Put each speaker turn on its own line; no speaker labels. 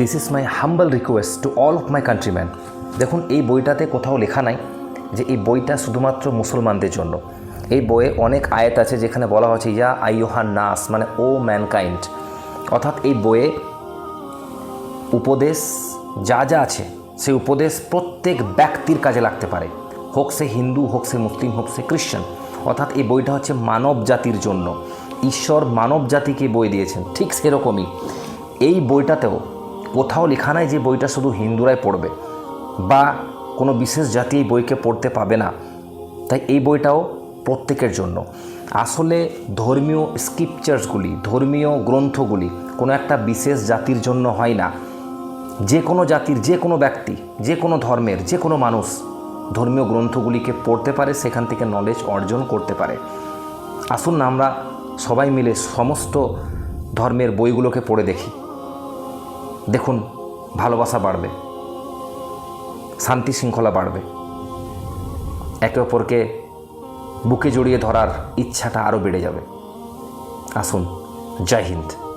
This is my humble request to all of my countryman দেখুন, এই বইটাতে কোথাও লেখা নাই যে এই বইটা শুধুমাত্র মুসলমানদের জন্য। এই বইয়ে অনেক আয়াত আছে যেখানে বলা হচ্ছে ইয়া আইয়ুহান নাস মানে ও ম্যানকাইন্ড অর্থাৎ এই বইয়ে উপদেশ যা যা আছে, সেই উপদেশ প্রত্যেক ব্যক্তির কাজে লাগতে পারে। হোক সে হিন্দু, হোক সে মুসলিম, হোক সে খ্রিশ্চান, অর্থাৎ এই বইটা হচ্ছে মানব জাতির জন্য। ঈশ্বর মানব জাতিকে বই দিয়েছেন, ঠিক সেরকমই। এই বইটাতেও কোথাও লেখা নাই যে বইটা শুধু হিন্দুরাই পড়বে বা কোনো বিশেষ জাতি এই বইকে পড়তে পাবে না। তাই এই বইটাও প্রত্যেকের জন্য। আসলে ধর্মীয় স্ক্রিপচার্সগুলি ধর্মীয় গ্রন্থগুলি কোনো একটা বিশেষ জাতির জন্য হয় না। যে কোনো জাতির, যে কোনো ব্যক্তি, যে কোনো ধর্মের, যে কোনো মানুষ ধর্মীয় গ্রন্থগুলিকে পড়তে পারে, সেখান থেকে নলেজ অর্জন করতে পারে। আসুন না আমরা সবাই মিলে সমস্ত ধর্মের বইগুলোকে পড়ে দেখি। দেখুন, ভালোবাসা বাড়বে, শান্তি শৃঙ্খলা বাড়বে। একে অপরকে বুকে জড়িয়ে ধরার ইচ্ছাটা আরও বেড়ে যাবে। আসুন, জয় হিন্দ।